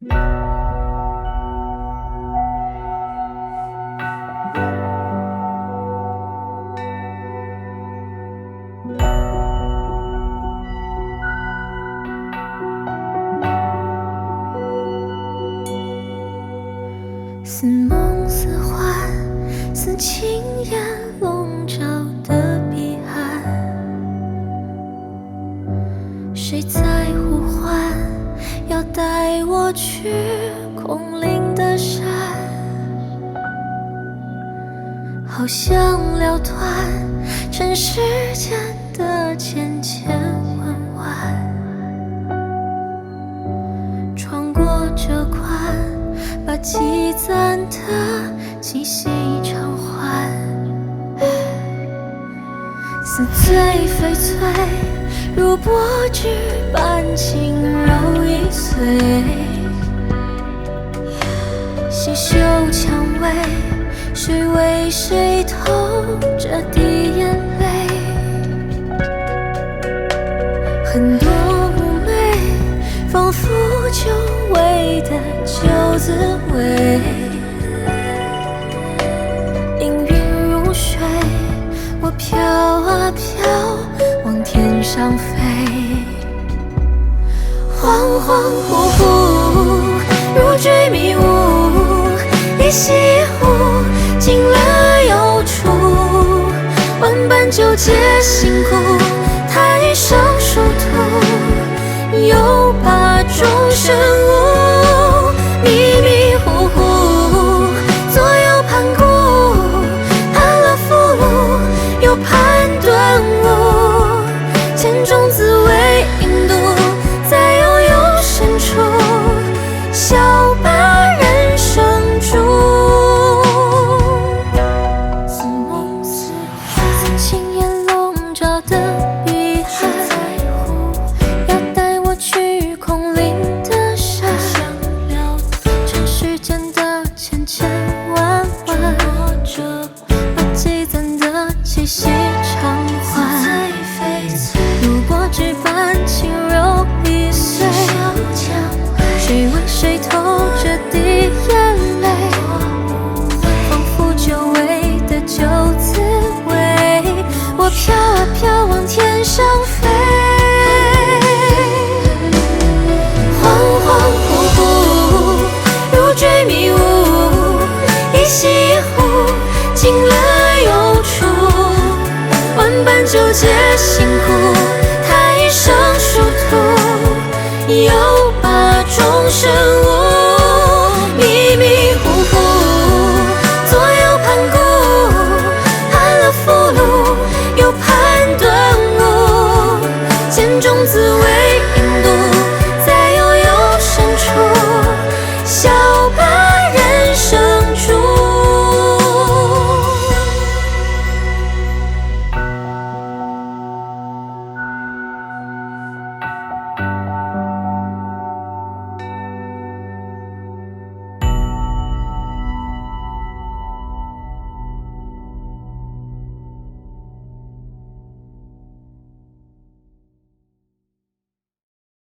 似梦似幻，似轻烟笼要带我去空灵的山？好想了断尘世间的千千万万，穿过这关。把积攒的气息偿还，似醉非醉，如薄纸般轻柔易碎。细嗅蔷薇，谁为谁偷这滴眼泪？很多妩媚，仿佛久违的旧滋味。飘啊飘，往天上飞。恍恍惚惚，如坠迷雾，一夕一呼，进了又出，万般纠结辛苦，太上进，了又出，万般纠结辛苦，